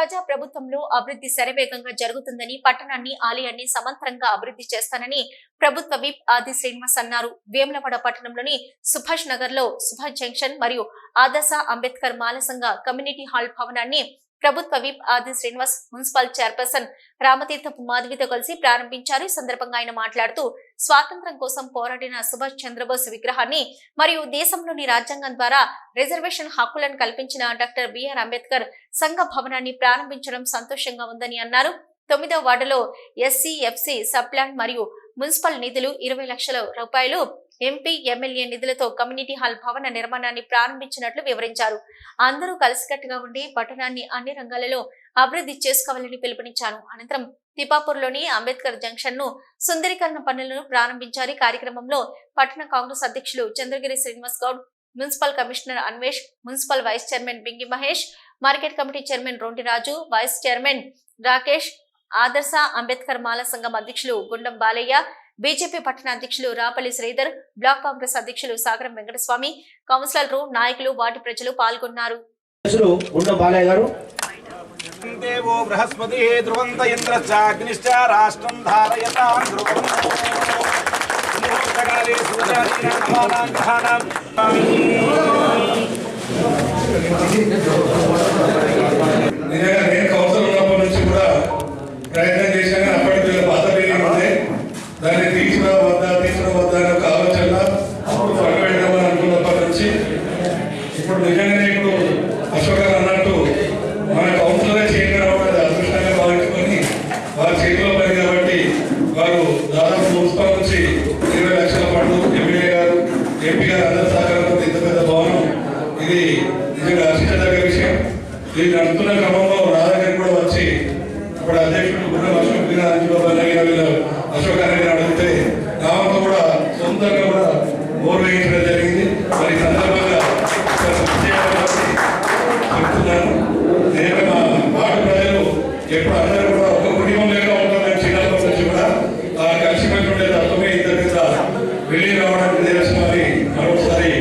ప్రజా ప్రభుత్వంలో అభివృద్ధి శరవేగంగా జరుగుతుందని పట్టణాన్ని ఆలయాన్ని సమంతరంగా అభివృద్ధి చేస్తానని ప్రభుత్వ విప్ ఆది శ్రీనివాస్ అన్నారు. వేములవాడ పట్టణంలోని సుభాష్ నగర్లో సుభాష్ జంక్షన్ మరియు ఆదర్శ అంబేద్కర్ మాలసంగ కమ్యూనిటీ హాల్ భవనాన్ని ప్రభుత్వ whip Adi Srinivas municipal chairperson Ramatheerthapu మాధవితో కలిసి ప్రారంభించారు. ఈ సందర్భంగా ఆయన మాట్లాడుతూ స్వాతంత్ర్యం కోసం పోరాడిన సుభాష్ చంద్రబోస్ విగ్రహాన్ని మరియు దేశంలోని రాజ్యాంగం ద్వారా రిజర్వేషన్ హక్కులను కల్పించిన డాక్టర్ బిఆర్ అంబేద్కర్ సంఘ భవనాన్ని ప్రారంభించడం సంతోషంగా ఉందని అన్నారు. తొమ్మిదో వార్డులో ఎస్సీ ఎఫ్సీ సబ్ ప్లాన్ మరియు మున్సిపల్ నిధులు ఇరవై లక్షల రూపాయలు ఎంపీ ఎమ్మెల్యే నిధులతో కమ్యూనిటీ హాల్ భవన నిర్మాణాన్ని ప్రారంభించినట్లు వివరించారు. అందరూ కలిసికట్టుగా ఉండి పట్టణాన్ని అన్ని రంగాలలో అభివృద్ధి చేసుకోవాలని పిలుపునిచ్చారు. అనంతరం తిపాపూర్లోని అంబేద్కర్ జంక్షన్ను సుందరీకరణ పనులను ప్రారంభించారు. కార్యక్రమంలో పట్టణ కాంగ్రెస్ అధ్యక్షులు Chandragiri Srinivas Goud municipal commissioner Anvesh municipal vice chairman Bingi Mahesh market committee chairman Rontiraju vice chairman Rakesh Adarsha Ambedkar Mala సంఘం అధ్యక్షులు గుండం బాలయ్య బీజేపీ పట్టణ అధ్యక్షులు రాపల్లి శ్రీధర్ బ్లాక్ కాంగ్రెస్ అధ్యక్షులు సాగరం వెంకటస్వామి కౌన్సిలర్లు నాయకులు వాటి ప్రజలు పాల్గొన్నారు. అధ్యక్షులు గుండం బాలయ్య గారు. దేవో బృహస్పతి ధ్రువంత ఇంద్రశ్చాగ్నిశ్చ రాష్ట్రం ధారయతాం ధ్రువం. ముహూర్తకాలే సూర్యాదీనాం నవానాం గ్రహాణాం నిజంగా నేను కౌన్సిల్ ఉన్నప్పటి నుంచి కూడా ప్రయత్నం చేశాను కానీ అప్పటికి వీళ్ళ పాత బిల్డింగ్ ఉంది దాన్ని తీసుకురా వద్దా తీసుకురా వద్దా అనే ఒక ఆలోచన అప్పుడు పట్టు పెడదామని అనుకున్నప్పటి నుంచి ఇప్పుడు నిజంగానే ఇప్పుడు అశోక్ గారు అన్నట్టు మన కౌన్సిలర్ చేయడం రావడం అదృష్టంగా భావించుకొని వారి చేతిలో పని కాబట్టి వారు దాదాపు మున్సిపల్ నుంచి ఇరవై లక్షల పాటు ఎమ్మెల్యే గారు ఎంపీ గారు అందరి సహకారంతో ఇంత పెద్ద భవనం ఇది నిజంగా హర్షించదగ్గ విషయం దీన్ని క్రమంలో రాధాగారు కూడా వచ్చి అప్పుడు అధ్యక్షుడు గుర్రం అశోక్ గారు వీళ్ళు అశోక్ గారిని అడిగితే రామంతో కూడా సొంతంగా కూడా బోర్ వేయించడం జరిగింది. మరి సందర్భంగా చెప్తున్నాను. నేను మా వార్డు ప్రజలు ఎప్పుడు అందరూ కూడా ఒక కుటుంబం లేక ఉంటారని చిన్నప్పటి నుంచి కూడా ఆ కలిసిమెలిసి ఉండే తత్వమే ఇద్దరి మీద వెళ్ళి రావడానికి నిదర్శనమని మరొకసారి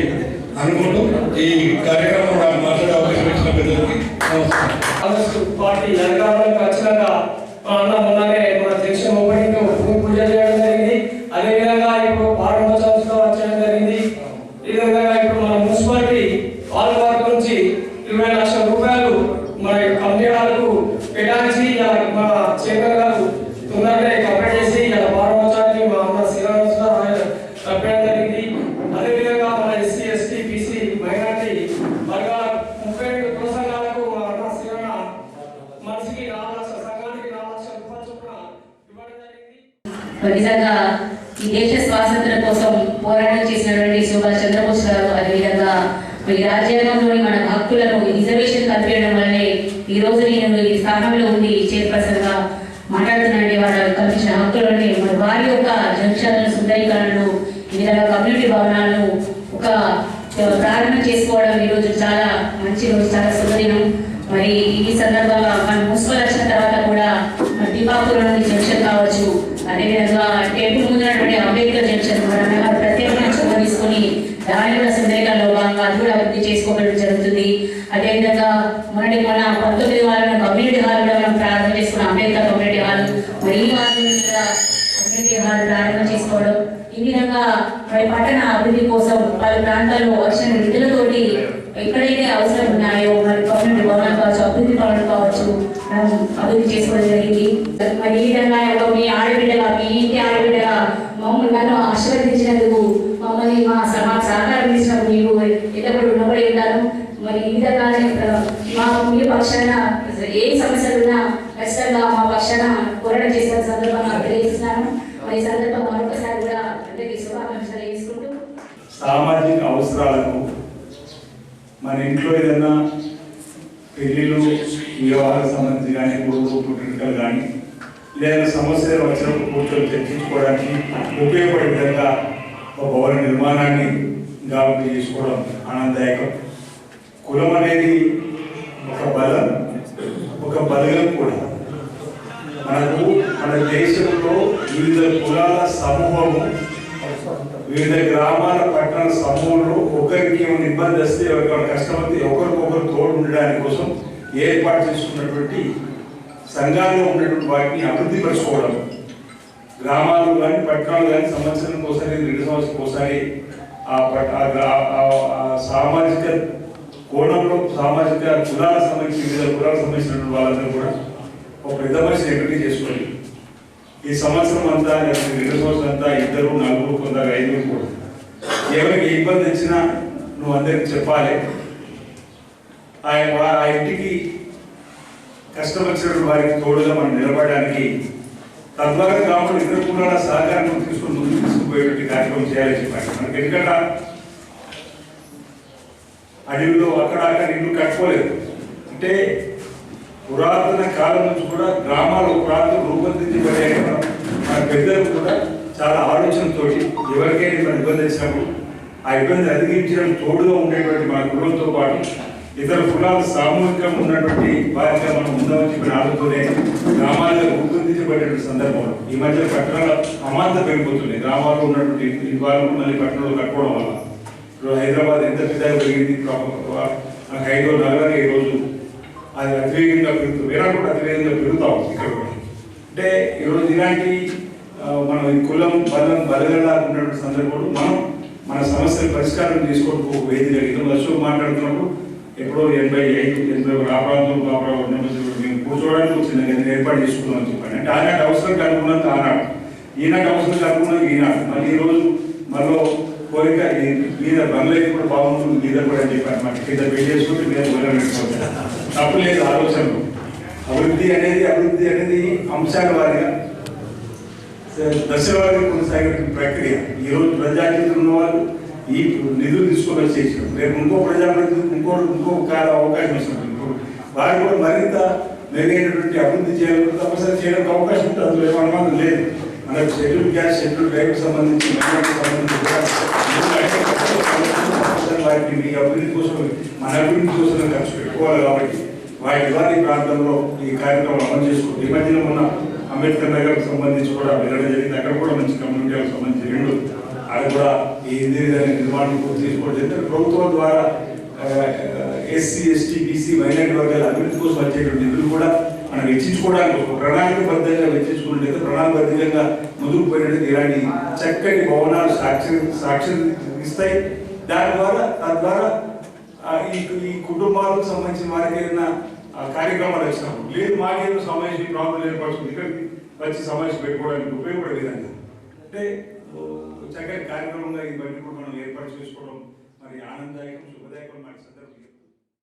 అనుకుంటూ ఈ కార్యక్రమం నాకు మాట్లాడే అవకాశం ఇచ్చిన పెద్దలకి నమస్కారం కాంగ్రెస్ పార్టీ అధికారంలోకి వచ్చినాక మా అన్న మొన్ననే మన జంక్షన్ ఓపెనింగ్ భూమి పూజ చేయడం జరిగింది. అదేవిధంగా ఇప్పుడు ప్రారంభోత్సవం వచ్చడం జరిగింది ఈ విధంగా ఇప్పుడు మన మున్సిపాలిటీ వాళ్ళ వర్గ నుంచి ఇరవై లక్షల రూపాయలు మన కమ్యూనిటీలకు కేటాయించి ఇలా మన చైర్మన్ గారు తొందరగా కంప్లీట్ చేసి ఇలా ప్రారంభోత్సవానికి మా అన్న శ్రీరామ ఆయన చెప్పడం జరిగింది అదే విధంగా మన ఎస్సీ ఎస్టీ బీసీ మైనార్టీ వర్గాల ముప్పై రెండు కుల సంఘాలకు మా అన్న శ్రీరామ మనిషికి నాలుగు లక్షల సంఘానికి నాలుగు లక్షల రూపాయల చొప్పున ఇవ్వడం జరిగింది నిజంగా ఈ దేశ స్వాతంత్ర్యం కోసం పోరాటం చేసినటువంటి సుభాష్ చంద్రబోస్ గారు అదేవిధంగా మరి రాజ్యాంగంలోని మన హక్కులను రిజర్వేషన్ కల్పించడం వల్లనే ఈ రోజు నేను ఈ స్థానంలో ఉండి చైర్పర్సన్గా మాట్లాడుతున్నానండి వారు కల్పించిన హక్కులని మరి వారి యొక్క జంక్షన్లు సుందరీకరణలు ఈ విధంగా కమ్యూనిటీ భవనాలను ఒక ప్రారంభం చేసుకోవడం ఈ రోజు చాలా మంచి రోజు చాలా శుభదినం. మరి ఈ సందర్భంగా మన మున్సిపల్ వచ్చిన తర్వాత కూడా మన దీపాపురం జంక్షన్ కావచ్చు అదేవిధంగా టెంపుల్ ముందున్నటువంటి అంబేద్కర్ జంక్షన్ మన నగర ప్రత్యేకమైన చొరవ తీసుకొని దాని కూడా సుందరీకరణలో భాగంగా అది కూడా అభివృద్ధి చేసుకోవడం జరుగుతుంది అదేవిధంగా మన పంతొమ్మిది వాళ్ళ కమ్యూనిటీ హాల్ కూడా మనం ప్రారంభం చేసుకున్నాం. అంబేద్కర్ కమ్యూనిటీ హాల్ మరి కమ్యూనిటీ హాల్ ప్రారంభం చేసుకోవడం. ఈ విధంగా మరి పట్టణ అభివృద్ధి కోసం పలు ప్రాంతాల్లో వచ్చిన నిధులతోటి ఎక్కడైతే అవసరం ఉన్నాయో మరి కమ్యూనిటీ భవనాలు కావచ్చు అభివృద్ధి భవనాలు కావచ్చు మనం అభివృద్ధి చేసుకోవడం జరిగింది. మరి ఈ విధంగా మీ ఆడబిడ్డగా మీ ఇంటి ఆడబిడ్డగా మమ్మల్ని నన్ను ఆశీర్వదించినందుకు మమ్మల్ని మా సమా సహకారం ఇచ్చినందుకు మీకు ఎల్లప్పుడూ రుణపడి ఉంటాను మరి ఈ విధంగానే ప్ర- మా మీ పక్షాన ఏ సమస్యలు ఉన్నా ఖచ్చితంగా మా పక్షాన పోరాటం చేసిన సందర్భంగా తెలియజేస్తున్నాను. మరి ఈ సందర్భంగా మరొకసారి కూడా అందరికీ శుభాకాంక్షలు చేసుకుంటూ సామాజిక అవసరాలకు మన ఇంట్లో ఏదైనా పెళ్ళిళ్ళు వివాహాలకు సంబంధించి కానీ కొడుకు పుట్టినకలు కానీ లేదా సమస్యలు వచ్చినప్పుడు కూర్చొని చర్చించుకోవడానికి ఉపయోగపడే విధంగా ఒక భవన నిర్మాణాన్ని గాబరి చేసుకోవడం ఆనందదాయకం. కులం అనేది ఒక బలం ఒక బలగం కూడా మనకు మన దేశంలో వివిధ కులాల సమూహము వివిధ గ్రామాల పట్టణ సమూహంలో ఒకరికి ఏమైనా ఇబ్బంది వస్తే ఎవరికైనా కష్టం వస్తే ఒకరికొకరు తోడు ఉండడానికి కోసం ఏర్పాటు చేసుకున్నటువంటి సంఘాల్లో ఉన్నటువంటి వాటిని అభివృద్ధి పరచుకోవడం గ్రామాలు కానీ పట్టణాలు కానీ సంవత్సరం ఒకసారి రెండు సంవత్సరాలకు ఒకసారి ఆ పట్- ఆ గ్రా- ఆ- సామాజిక కోణంలో సామాజిక కులాలకు సంబంధించి వివిధ కులాలకు సంబంధించినటువంటి వాళ్ళందరూ కూడా ఒక పెద్ద మనిషిని ఎంపిక ఈ సంవత్సరం అంతా లేకపోతే రెండు సంవత్సరం అంతా ఇద్దరు నలుగురు కొందరు ఐదుగురు కూడా. ఎవరికి ఇబ్బంది వచ్చినా నువ్వు అందరికి చెప్పాలి. ఆయన ఆ ఇంటికి కష్టం వారికి తోడుగా మనం నిలబడడానికి తద్వారా గ్రామంలో ఇద్దరు కూడా సహకారం తీసుకుని ముందుకు తీసుకుపోయేటువంటి కార్యక్రమం చేయాలని చెప్పారు. మనకి ఎందుకంటే అడవిలో అక్కడ అక్కడ ఇల్లు కట్టుకోలేదు. అంటే పురాతన కాలం నుంచి కూడా గ్రామాలు ప్రాంతం రూపొందించబడే మన పెద్దలు కూడా చాలా ఆలోచనతో ఎవరికైనా ఇబ్బంది వచ్చినప్పుడు ఆ ఇబ్బంది అధిగమించడం తోడుగా ఉండేటువంటి మన గురువులతో పాటు ఇతర కులాలు సామూహికంగా ఉన్నటువంటి వారిగా మనం ఉందామని చెప్పి ఆలోచనతోనే గ్రామాల్లో రూపొందించబడేటువంటి సందర్భంలో ఈ మధ్య పట్టణాల అమాంత పెరిగిపోతున్నాయి గ్రామాల్లో ఉన్నటువంటి ఇన్వాల్వ్ మళ్ళీ పట్టణంలో కట్టుకోవడం వల్ల. ఇప్పుడు హైదరాబాద్ ఎంత పెద్దగా పెరిగింది? నాకు ఐదో నగరాలు ఈ రోజు అది అతివేగంగా పెరుగుతుంది వేరే కూడా అతివేగంగా పెరుగుతా ఉంది ఇక్కడ కూడా. అంటే ఈరోజు ఇలాంటి మనం ఈ కులం బలం బలగలా ఉన్నటువంటి సందర్భంలో మనం మన సమస్యలు పరిష్కారం చేసుకోవడం ఒక వేదిక ఇందులో అశోక్ మాట్లాడుతున్నప్పుడు ఎప్పుడో ఎనభై ఐదు ఎనభై ఒక ఆ ఆ ప్రాంతం మేము కూర్చోవడానికి వచ్చింది నేను ఏర్పాటు చేసుకున్నామని చెప్పాను. అంటే ఆనాటి అవసరం కనుక్కున్నది ఆనాడు. ఈనాటి అవసరం కనుక్కున్నది ఈనాడు. మళ్ళీ ఈరోజు మరో కోరిక మీద బంగ్లా కూడా బాగుంటుంది మీద కూడా అని చెప్పాను. మాకు కింద పెళ్ళి చేసుకుంటే మీద వెళ్ళాలనుకోవచ్చు తప్పు లేదు ఆలోచనలు. అభివృద్ధి అనేది అభివృద్ధి అనేది అంశాల వారిగా. దశల వారిగా కొనసాగే ప్రక్రియ. ఈ రోజు ప్రజాకీతులు ఉన్న వాళ్ళు ఈ నిధులు తీసుకొని వచ్చేసారు రేపు ఇంకో ప్రజాప్రతినిధి ఇంకో ఇంకో కాల అవకాశం ఇస్తున్నారు ఇంకో వారు కూడా మరింత మెరుగైనటువంటి అభివృద్ధి చేయాలని తప్పనిసరి చేయడానికి అవకాశం ఉంటుంది. అందులో ఏం అనుమానం లేదు. మన షెడ్యూల్ గ్యాస్ షెడ్యూల్ రేపు సంబంధించి వాటిని మీ అభివృద్ధి కోసం మన అభివృద్ధి కోసం ఖర్చు పెట్టుకోవాలి కాబట్టి వాటి ద్వారా ఈ ప్రాంతంలో ఈ కార్యక్రమం అమలు చేసుకోండి ఈ మధ్యన ఉన్న అంబేద్కర్ నగర్కి సంబంధించి కూడా వెళ్ళడం జరిగింది. అక్కడ కూడా మంచి కమ్యూనిటీలకు సంబంధించి రెండు అది కూడా ఈ ఇంజనీరింగ్ నిర్మాణం పూర్తి చేసుకోవడం ప్రభుత్వం ద్వారా ఎస్సీ ఎస్టీ బీసీ మైనార్టీ వర్గాల అభివృద్ధి కోసం వచ్చేటువంటి నిధులు కూడా మనం వెచ్చించుకోవడానికి ఒక ప్రణాళికబద్ధంగా వెచ్చించుకున్నట్లయితే ప్రణాళికబద్ధంగా ముందుకు పోయినట్టు ఇలాంటి చక్కటి భవనాలు సాక్షి సాక్షి ఇస్తాయి. దాని ద్వారా తద్వారా ఈ ఈ కుటుంబాలకు సంబంధించిన వారికి ఏదైనా ఆ, కార్యక్రమాలు వచ్చినప్పుడు లేదు మాకేదో సమావేశం ప్రాబ్లం ఏర్పడుతుంది ఇక్కడికి వచ్చి సమావేశం పెట్టుకోవడానికి ఉపయోగపడే విధంగా అంటే ఓ, చక్కటి కార్యక్రమంగా ఈ బట్టి కూడా మనం ఏర్పాటు చేసుకోవడం మరి ఆనందదాయకం శుభదాయకం మాకు